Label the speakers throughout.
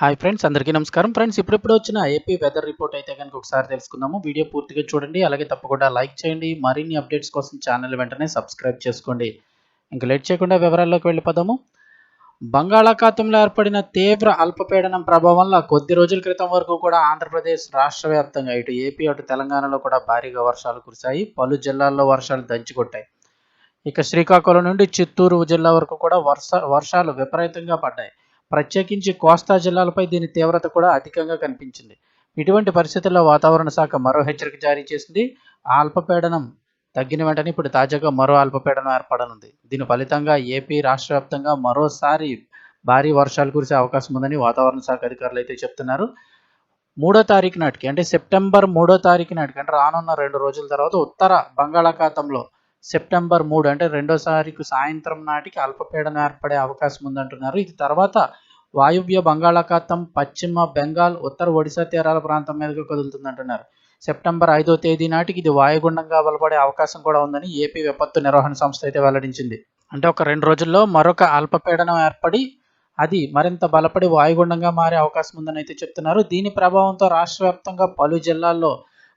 Speaker 1: Hi friends అందరికీ నమస్కారం. Friends ఇప్పుడిప్పుడు వచ్చిన ఏపీ వెదర్ రిపోర్ట్ అయితే కనుక ఒకసారి తెలుసుకుందాము. వీడియో పూర్తిగా చూడండి అలాగే తప్పకుండా లైక్ చేయండి. మరిన్ని అప్డేట్స్ కోసం ఛానల్ వెంటనే సబ్స్క్రైబ్ చేసుకోండి. ఇంకా లేట్ చేయకుండా వివరాల్లోకి వెళ్ళిపోదాము. బంగాళాఖాతంలో ఏర్పడిన తీవ్ర అల్పపీడనం ప్రభావం వల్ల కొద్ది రోజుల క్రితం వరకు కూడా ఆంధ్రప్రదేశ్ రాష్ట్ర వ్యాప్తంగా ఇటు ఏపీ అటు తెలంగాణలో కూడా భారీగా వర్షాలు కురిశాయి. పలు జిల్లాల్లో వర్షాలు దంచుకొట్టాయి ఇక శ్రీకాకుళం నుండి చిత్తూరు జిల్లా వరకు కూడా వర్ష వర్షాలు విపరీతంగా పడ్డాయి. ప్రత్యేకించి కోస్తా జిల్లాలపై దీని తీవ్రత కూడా అధికంగా కనిపించింది. ఇటువంటి పరిస్థితుల్లో వాతావరణ శాఖ మరో హెచ్చరిక జారీ చేసింది. ఆ అల్పపీడనం తగ్గిన వెంటనే ఇప్పుడు తాజాగా మరో అల్పపీడనం ఏర్పడనుంది. దీని ఫలితంగా ఏపీ రాష్ట్ర వ్యాప్తంగా మరోసారి భారీ వర్షాలు కురిసే అవకాశం ఉందని వాతావరణ శాఖ అధికారులు అయితే చెప్తున్నారు. మూడో తారీఖు నాటికి అంటే సెప్టెంబర్ మూడో తారీఖు నాటికి అంటే రానున్న రెండు రోజుల తర్వాత ఉత్తర బంగాళాఖాతంలో సెప్టెంబర్ మూడు అంటే రెండోసారికి సాయంత్రం నాటికి అల్పపీడనం ఏర్పడే అవకాశం ఉందంటున్నారు. ఇది తర్వాత వాయువ్య బంగాళాఖాతం పశ్చిమ బెంగాల్ ఉత్తర ఒడిశా తీరాల ప్రాంతం మీదుగా కదులుతుందంటున్నారు. సెప్టెంబర్ ఐదో తేదీ నాటికి ఇది వాయుగుండంగా బలపడే అవకాశం కూడా ఉందని ఏపీ విపత్తు నిర్వహణ సంస్థ అయితే వెల్లడించింది. అంటే ఒక రెండు రోజుల్లో మరొక అల్పపీడనం ఏర్పడి అది మరింత బలపడి వాయుగుండంగా మారే అవకాశం ఉందని అయితే చెప్తున్నారు. దీని ప్రభావంతో రాష్ట్ర వ్యాప్తంగా పలు జిల్లాల్లో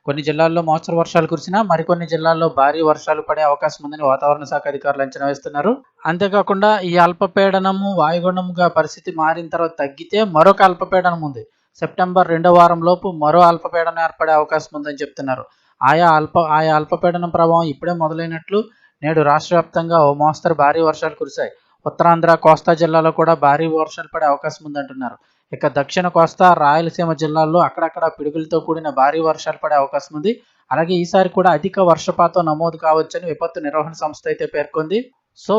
Speaker 1: కొన్ని జిల్లాల్లో మోస్తరు వర్షాలు కురిసినా మరికొన్ని జిల్లాల్లో భారీ వర్షాలు పడే అవకాశం ఉందని వాతావరణ శాఖ అధికారులు అంచనా వేస్తున్నారు. అంతేకాకుండా ఈ అల్పపీడనము వాయుగుండంగా పరిస్థితి మారిన తర్వాత తగ్గితే మరొక అల్పపీడనం ఉంది. సెప్టెంబర్ రెండో వారం లోపు మరో అల్పపీడనం ఏర్పడే అవకాశం ఉందని చెప్తున్నారు. ఆయా అల్ప ఆయా అల్పపీడనం ప్రభావం ఇప్పుడే మొదలైనట్లు నేడు రాష్ట్ర వ్యాప్తంగా ఓ మోస్తరు భారీ వర్షాలు కురిశాయి. ఉత్తరాంధ్ర కోస్తా జిల్లాలో కూడా భారీ వర్షాలు పడే అవకాశం ఉందంటున్నారు. ఇక దక్షిణ కోస్తా రాయలసీమ జిల్లాల్లో అక్కడక్కడ పిడుగులతో కూడిన భారీ వర్షాలు పడే అవకాశం ఉంది. అలాగే ఈసారి కూడా అధిక వర్షపాతం నమోదు కావచ్చని విపత్తు నిర్వహణ సంస్థ అయితే పేర్కొంది. సో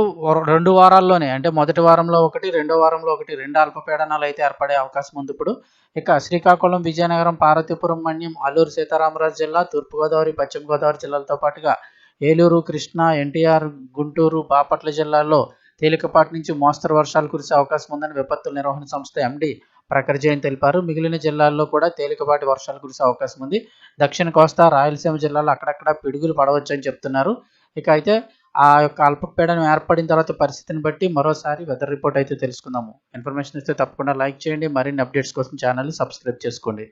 Speaker 1: రెండు వారాల్లోనే అంటే మొదటి వారంలో ఒకటి రెండో వారంలో ఒకటి రెండు అల్పపీడనాలు అయితే ఏర్పడే అవకాశం ఉంది ఇప్పుడు. ఇక శ్రీకాకుళం విజయనగరం పార్వతీపురం మన్యం అల్లూరు సీతారామరాజు జిల్లా తూర్పుగోదావరి పశ్చిమ గోదావరి జిల్లాలతో పాటుగా ఏలూరు కృష్ణా ఎన్టీఆర్ గుంటూరు బాపట్ల జిల్లాల్లో తేలికపాటి నుంచి మోస్తరు వర్షాలు కురిసే అవకాశం ఉందని విపత్తుల నిర్వహణ సంస్థ ఎండి ప్రఖర్ జైన్ తెలిపారు. మిగిలిన జిల్లాల్లో కూడా తేలికపాటి వర్షాలు కురిసే అవకాశం ఉంది. దక్షిణ కోస్తా రాయలసీమ జిల్లాలో అక్కడక్కడ పిడుగులు పడవచ్చని చెప్తున్నారు. ఇక అయితే ఆ యొక్క అల్పపీడనం ఏర్పడిన తర్వాత పరిస్థితిని బట్టి మరోసారి వెదర్ రిపోర్ట్ అయితే తెలుసుకుందాము. ఇన్ఫర్మేషన్ ఇస్తే తప్పకుండా లైక్ చేయండి. మరిన్ని అప్డేట్స్ కోసం ఛానల్ సబ్స్క్రైబ్ చేసుకోండి.